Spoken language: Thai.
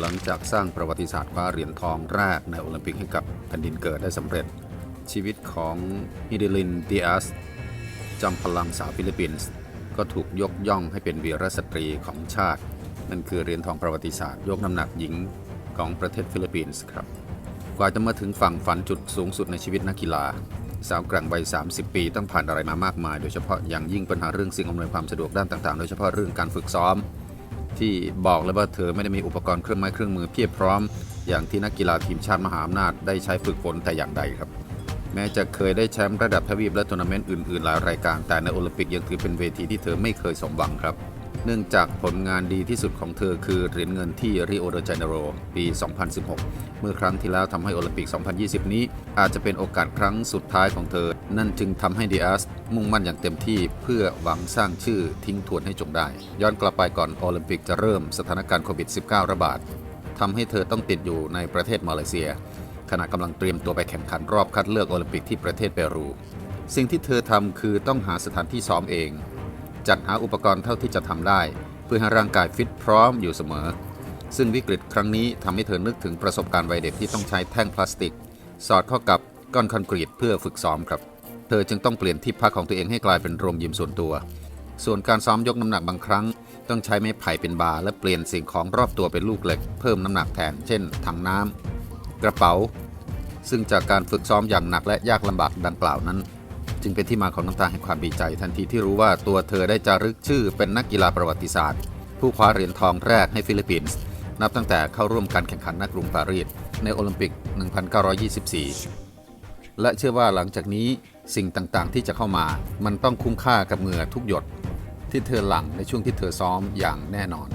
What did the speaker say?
หลังจากสร้างประวัติศาสตร์คว้าเหรียญทองแรกในโอลิมปิกให้กับแผ่นดินเกิดได้สำเร็จ ชีวิตของฮิเดลินดิอาสจอมพลังสาวฟิลิปปินส์ก็ถูกยกย่องให้เป็นวีรสตรีของชาติ นั่นคือเหรียญทองประวัติศาสตร์ยกน้ำหนักหญิงของประเทศฟิลิปปินส์ครับ กว่าจะมาถึงฝั่งฝันจุดสูงสุดในชีวิตนักกีฬา สาวกร่งวัย 30 ปีต้องผ่านอะไรมามากมาย โดยเฉพาะอย่างยิ่งปัญหาเรื่องสิ่งอำนวยความสะดวกด้านต่างๆ โดยเฉพาะเรื่องการฝึกซ้อม ที่บอกเลยว่าเธอไม่ได้มีอุปกรณ์เครื่องไม้เครื่องมือเพียบพร้อม อย่างที่นักกีฬาทีมชาติมหาอำนาจได้ใช้ฝึกฝนแต่อย่างใดครับ แม้จะเคยได้แชมป์ระดับทวีปและทัวร์นาเมนต์อื่นๆ หลายรายการแต่ในโอลิมปิกยังถือเป็นเวทีที่เธอไม่เคยสมหวังครับ เนื่องจากผลงานดีที่สุดของเธอคือเหรียญเงินที่ริโอเดจาเนโรปี 2016 เมื่อครั้งที่แล้วทำให้โอลิมปิก 2020 นี้ อาจจะเป็นโอกาสครั้งสุดท้ายของเธอ นั่นจึงทำให้ดิอาสมุ่งมั่นอย่างเต็มที่เพื่อหวังสร้างชื่อทิ้งทวนให้จงได้ ย้อนกลับไปก่อนโอลิมปิกจะเริ่มสถานการณ์โควิด -19 ระบาดทำให้เธอต้องติดอยู่ในประเทศมาเลเซีย ขณะกำลังเตรียมตัวไปแข่งขันรอบคัดเลือกโอลิมปิกที่ประเทศเปรู สิ่งที่เธอทำคือต้องหาสถานที่ซ้อมเอง จัดหาอุปกรณ์เท่าที่จะทำได้ เพื่อให้ร่างกายฟิตพร้อมอยู่เสมอ ซึ่งวิกฤตครั้งนี้ทำให้เธอนึกถึงประสบการณ์วัยเด็กที่ต้องใช้แท่งพลาสติก สอดเข้ากับก้อนคอนกรีตเพื่อฝึกซ้อมครับ เธอจึงต้องเปลี่ยนที่พักของตัวเองให้กลายเป็นโรงยิมส่วนตัว ส่วนการซ้อมยกน้ำหนักบางครั้ง ต้องใช้ไม้ไผ่เป็นบาร์และเปลี่ยนสิ่งของรอบตัวเป็นลูกเหล็ก เพิ่มน้ำหนักแทน เช่นถังน้ำกระเป๋า ซึ่งจากการฝึกซ้อมอย่างหนักและยากลำบากดังกล่าวนั้น จึงเป็นที่มาของน้ำตาแห่งความดีใจ ทันทีที่รู้ว่าตัวเธอได้จารึกชื่อเป็นนักกีฬาประวัติศาสตร์ ผู้คว้าเหรียญทองแรกให้ฟิลิปปินส์นับตั้งแต่เข้าร่วมการแข่งขันณกรุงปารีสในโอลิมปิก 1924 และเชื่อว่าหลังจากนี้สิ่งต่างๆ ที่จะเข้ามา มันต้องคุ้มค่ากับเหงื่อทุกหยด ที่เธอหลั่งในช่วงที่เธอซ้อมอย่างแน่นอน